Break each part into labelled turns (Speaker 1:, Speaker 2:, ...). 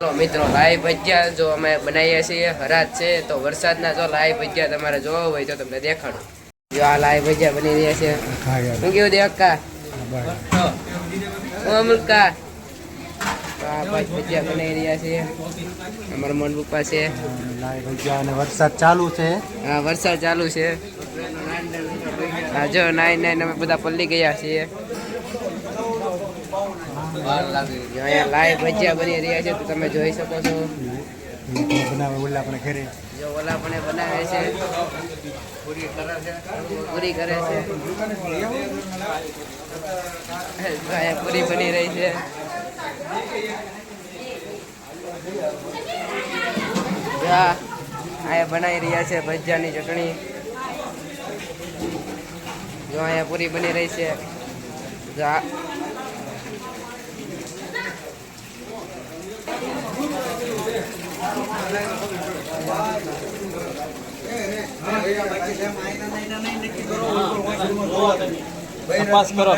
Speaker 1: ચાલો મિત્રો લાઈવ ભજીયા જો અમે બનાવીએ છીએ, હરાજ છે, તો વરસાદના જો લાઈવ ભજીયા તમારે જોવા હોય તો તમને દેખાડું. જો આ લાઈવ ભજીયા બની રહ્યા છે. શું કેવું દેવકા અમલકા? ભજીયા બનાવી રહ્યા છે. અમારા મન પપ્પા છે.
Speaker 2: વરસાદ ચાલુ છે
Speaker 1: હા, વરસાદ ચાલુ છે. હા, જો નાઈન નાઈન અમે બધા પલ્લી ગયા છીએ. અહીંયા ભજીયા બની રહ્યા છે, તો તમે જોઈ શકો છો.
Speaker 2: ઓલા પણ ઘરે
Speaker 1: બનાવે છે, પૂરી કરે છે અહીંયા પૂરી બની રહી છે. અહીંયા બનાવી રહ્યા છે ભજીયાની ચટણી. જો અહીંયા પૂરી બની રહી છે જો આ
Speaker 2: તપાસ કરો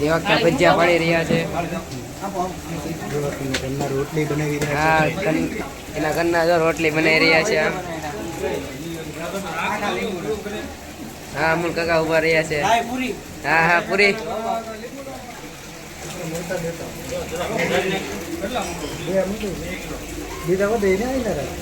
Speaker 1: દેવાકા ભજીયા પાડી રહ્યા છે.
Speaker 2: રોટલી બનાવી
Speaker 1: એના ઘરના રોટલી બનાવી રહ્યા છે હા અમુલ કાકા ઊભા રહ્યા છે હા હા પૂરી
Speaker 2: છે બીજા બધે એને આવી